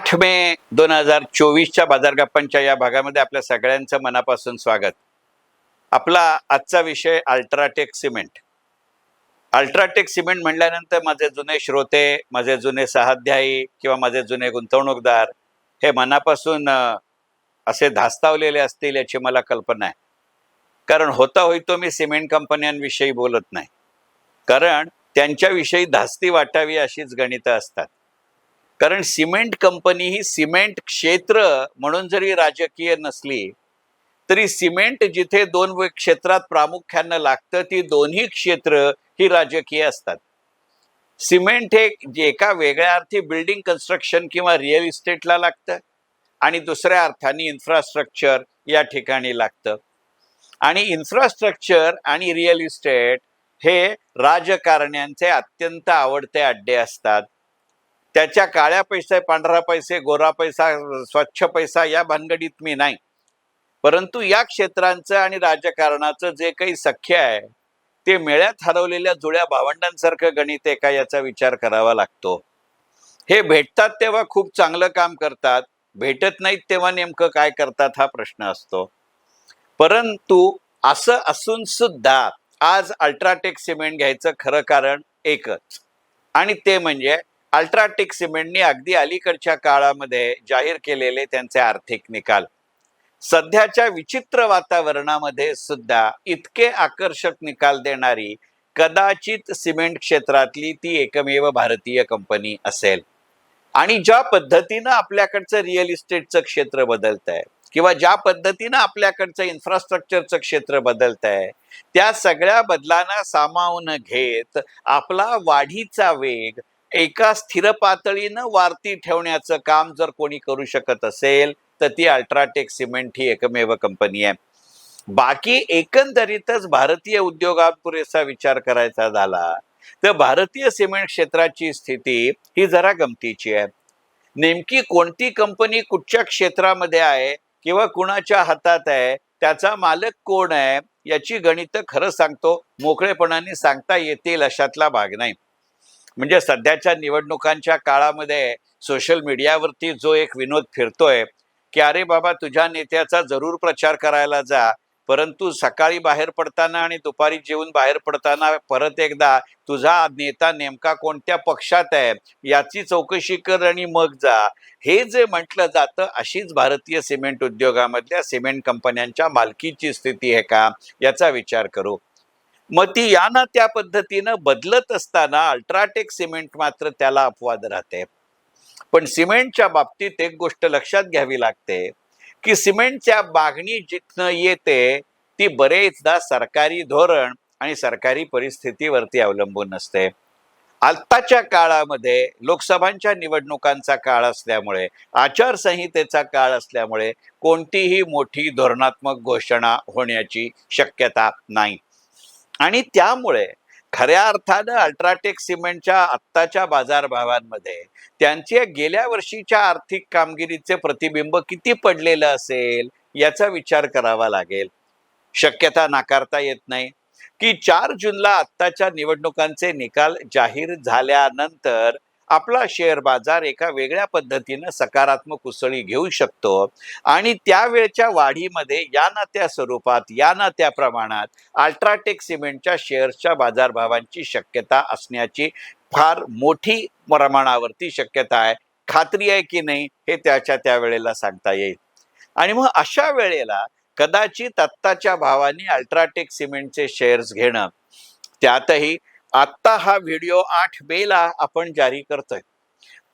आठ मे दोन हजार चोवीसच्या बाजार गप्पांच्या या भागामध्ये आपल्या सगळ्यांचं मनापासून स्वागत. आपला आजचा विषय अल्ट्राटेक सिमेंट. अल्ट्राटेक सिमेंट म्हटल्यानंतर माझे जुने श्रोते माझे जुने सहाध्यायी किंवा माझे जुने गुंतवणूकदार हे मनापासून असे धास्तावलेले असतील याची मला कल्पना आहे. कारण होता होईतो मी सिमेंट कंपन्यांविषयी बोलत नाही. कारण त्यांच्याविषयी धास्ती वाटावी अशीच गणितं असतात. कारण सिमेंट कंपनी ही सिमेंट क्षेत्र म्हणून जरी राजकीय नसली तरी सिमेंट जिथे दोन क्षेत्रात प्रामुख्यानं लागतं ती दोन्ही क्षेत्र ही राजकीय असतात. सिमेंट हे जे एका वेगळ्या अर्थी बिल्डिंग कन्स्ट्रक्शन किंवा रिअल इस्टेटला लागतं आणि दुसऱ्या अर्थाने इन्फ्रास्ट्रक्चर या ठिकाणी लागतं. आणि इन्फ्रास्ट्रक्चर आणि रिअल इस्टेट हे राजकारण्यांचे अत्यंत आवडते अड्डे असतात. त्याच्या काळ्या पैसे पांढरा पैसे गोरा पैसा स्वच्छ पैसा या भानगडीत मी नाही. परंतु या क्षेत्रांचं आणि राजकारणाचं जे काही सख्य आहे ते मेळ्यात हरवलेल्या जुळ्या भावंडांसारखं गणित आहे का याचा विचार करावा लागतो. हे भेटतात तेव्हा खूप चांगलं काम करतात भेटत नाहीत तेव्हा नेमकं काय करतात हा प्रश्न असतो. परंतु असं असून सुद्धा आज अल्ट्राटेक सिमेंट घ्यायचं खरं कारण एकच. आणि ते म्हणजे अल्ट्राटेक सिमेंटनी अगदी अलीकडच्या काळामध्ये जाहीर केलेले त्यांचे आर्थिक निकाल. सध्याच्या विचित्र वातावरणामध्ये सुद्धा इतके आकर्षक निकाल देणारी कदाचित सिमेंट क्षेत्रातली ती एकमेव भारतीय कंपनी असेल. आणि ज्या पद्धतीनं आपल्याकडचं रिअल इस्टेटचं क्षेत्र बदलत आहे किंवा ज्या पद्धतीनं आपल्याकडचं इन्फ्रास्ट्रक्चरचं क्षेत्र बदलत आहे त्या सगळ्या बदलांना सामावून घेत आपला वाढीचा वेग एका स्थिर पातळीनं वारती ठेवण्याचं काम जर कोणी करू शकत असेल तर ती अल्ट्राटेक सिमेंट ही एकमेव कंपनी आहे. बाकी एकंदरीतच भारतीय उद्योगात पुरेसा विचार करायचा झाला तर भारतीय सिमेंट क्षेत्राची स्थिती ही जरा गमतीची आहे. नेमकी कोणती कंपनी कुठच्या क्षेत्रामध्ये आहे किंवा कुणाच्या हातात आहे त्याचा मालक कोण आहे याची गणितं खरं सांगतो मोकळेपणाने सांगता येतील अशातला भाग नाही. म्हणजे सध्याच्या निवडणुकांच्या काळामध्ये सोशल मीडियावरती जो एक विनोद फिरतोय की अरे बाबा तुझ्या नेत्याचा जरूर प्रचार करायला जा परंतु सकाळी बाहेर पडताना आणि दुपारी जेवून बाहेर पडताना परत एकदा तुझा नेता नेमका कोणत्या पक्षात आहे याची चौकशी कर आणि मग जा. हे जे म्हटलं जातं अशीच भारतीय सिमेंट उद्योगामधल्या सिमेंट कंपन्यांच्या मालकीची स्थिती आहे का याचा विचार करू. मग ती यानं त्या पद्धतीनं बदलत असताना अल्ट्राटेक सिमेंट मात्र त्याला अपवाद राहते. पण सिमेंटच्या बाबतीत एक गोष्ट लक्षात घ्यावी लागते की सिमेंटच्या मागणी जिथनं येते ती बरेचदा सरकारी धोरण आणि सरकारी परिस्थितीवरती अवलंबून असते आत्ताच्या काळामध्ये लोकसभांच्या निवडणुकांचा काळ असल्यामुळे आचारसंहितेचा काळ असल्यामुळे कोणतीही मोठी धोरणात्मक घोषणा होण्याची शक्यता नाही. आणि त्यामुळे खऱ्या अर्थानं अल्ट्राटेक सिमेंटच्या आत्ताच्या बाजारभावांमध्ये त्यांच्या गेल्या वर्षीच्या आर्थिक कामगिरीचे प्रतिबिंब किती पडलेलं असेल याचा विचार करावा लागेल. शक्यता नाकारता येत नाही. की चार जूनला आत्ताच्या निवडणुकांचे निकाल जाहीर झाल्यानंतर आपला शेअर बाजार एका वेगळ्या पद्धतीनं सकारात्मक उसळी घेऊ शकतो. आणि त्यावेळच्या वाढीमध्ये या ना त्या स्वरूपात या ना त्या प्रमाणात अल्ट्राटेक सिमेंटच्या शेअर्सच्या बाजारभावांची शक्यता असण्याची फार मोठी प्रमाणावरती शक्यता आहे. खात्री आहे की नाही हे त्याच्या त्या वेळेला सांगता येईल. आणि मग अशा वेळेला कदाचित आत्ताच्या भावाने अल्ट्राटेक सिमेंटचे शेअर्स घेणं त्यातही आत्ता हा व्हिडिओ आठ मे ला आपण जारी करतोय.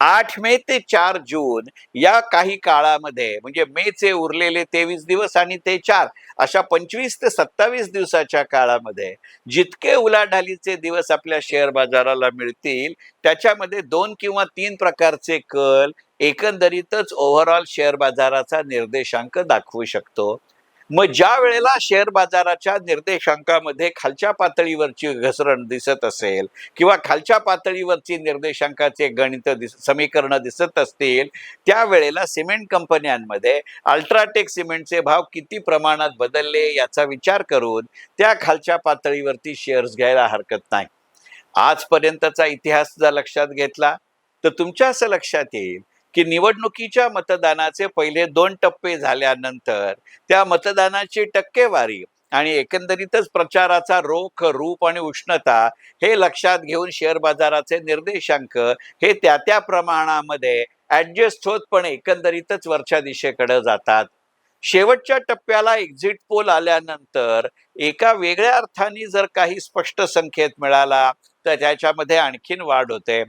आठ मे ते चार जून या काही काळामध्ये म्हणजे मेचे उरलेले तेवीस दिवस आणि ते चार अशा पंचवीस ते सत्तावीस दिवसाच्या काळामध्ये जितके उलाढालीचे दिवस आपल्या शेअर बाजाराला मिळतील त्याच्यामध्ये दोन किंवा तीन प्रकारचे कल एकंदरीतच ओव्हरऑल शेअर बाजाराचा निर्देशांक दाखवू शकतो. मग ज्या वेळेला शेअर बाजाराच्या निर्देशांकामध्ये खालच्या पातळीवरची घसरण दिसत असेल किंवा खालच्या पातळीवरची निर्देशांकाचे गणित दिस समीकरणं दिसत असतील त्यावेळेला सिमेंट कंपन्यांमध्ये अल्ट्राटेक सिमेंटचे भाव किती प्रमाणात बदलले याचा विचार करून त्या खालच्या पातळीवरती शेअर्स घ्यायला हरकत नाही. आजपर्यंतचा इतिहास जर लक्षात घेतला तर तुमच्या असं लक्षात येईल की निवडणुकीच्या मतदानाचे पहिले दोन टप्पे झाल्यानंतर त्या मतदानाची टक्केवारी आणि एकंदरीतच प्रचाराचा रोख रूप आणि उष्णता हे लक्षात घेऊन शेअर बाजाराचे निर्देशांक हे त्या त्या प्रमाणामध्ये ऍडजस्ट होत पण एकंदरीतच वरच्या दिशेकडे जातात. शेवटच्या टप्प्याला एक्झिट पोल आल्यानंतर एका वेगळ्या अर्थाने जर काही स्पष्ट संकेत मिळाला तर त्याच्यामध्ये आणखीन वाढ होते.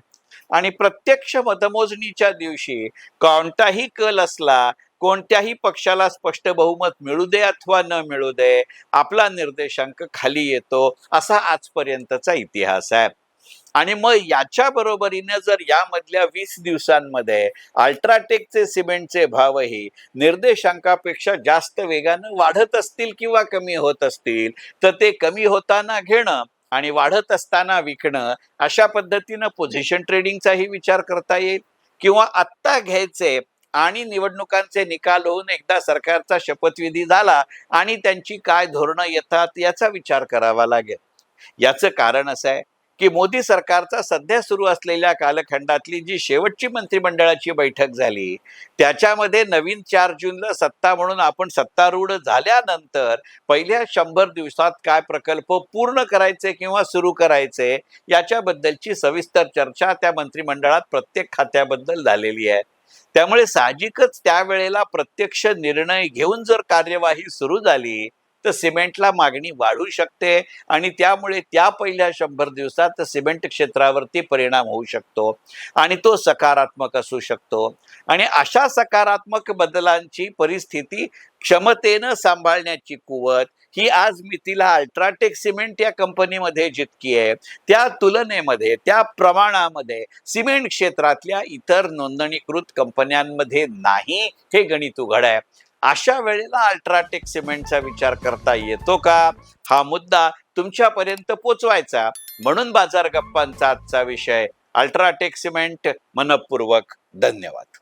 आणि प्रत्यक्ष मतमोजणीच्या दिवशी कोणताही कल असला कोणत्याही पक्षाला स्पष्ट बहुमत मिळू दे अथवा न मिळू दे आपला निर्देशांक खाली येतो असा आजपर्यंतचा इतिहास आहे. आणि मग याच्या बरोबरीने जर यामधल्या वीस दिवसांमध्ये अल्ट्राटेकचे सिमेंटचे भावही निर्देशांकापेक्षा जास्त वेगानं वाढत असतील किंवा कमी होत असतील तर ते कमी होताना घेणं आणि वाढत असताना विकणं अशा पद्धतीनं पोझिशन ट्रेडिंगचाही विचार करता येईल किंवा आत्ता घ्यायचे आणि निवडणुकांचे निकाल होऊन एकदा सरकारचा शपथविधी झाला आणि त्यांची काय धोरणं येतात याचा विचार करावा लागेल. याचं कारण असं आहे की मोदी सरकारचा सध्या सुरू असलेल्या कालखंडातली जी शेवटची मंत्रिमंडळाची बैठक झाली त्याच्यामध्ये नवीन चार जूनला सत्ता म्हणून आपण सत्तारूढ झाल्यानंतर पहिल्या शंभर दिवसात काय प्रकल्प पूर्ण करायचे किंवा सुरू करायचे याच्याबद्दलची सविस्तर चर्चा त्या मंत्रिमंडळात प्रत्येक खात्याबद्दल झालेली आहे. त्यामुळे साहजिकच त्यावेळेला प्रत्यक्ष निर्णय घेऊन जर कार्यवाही सुरू झाली तर सिमेंटला मागणी वाढू शकते आणि त्यामुळे त्या पहिल्या शंभर दिवसात सिमेंट क्षेत्रावरती परिणाम होऊ शकतो आणि तो सकारात्मक असू शकतो. आणि अशा सकारात्मक बदलांची परिस्थिती क्षमतेनं सांभाळण्याची कुवत ही आज मितीला अल्ट्राटेक सिमेंट या कंपनीमध्ये जितकी आहे त्या तुलनेमध्ये त्या प्रमाणामध्ये सिमेंट क्षेत्रातल्या इतर नोंदणीकृत कंपन्यांमध्ये नाही हे गणित उघड आहे. अशा वेळेला अल्ट्राटेक सिमेंटचा विचार करता येतो का? हा मुद्दा तुमच्यापर्यंत पोचवायचा. म्हणून बाजार गप्पांचा आजचा विषय अल्ट्राटेक सिमेंट मनपूर्वक. धन्यवाद.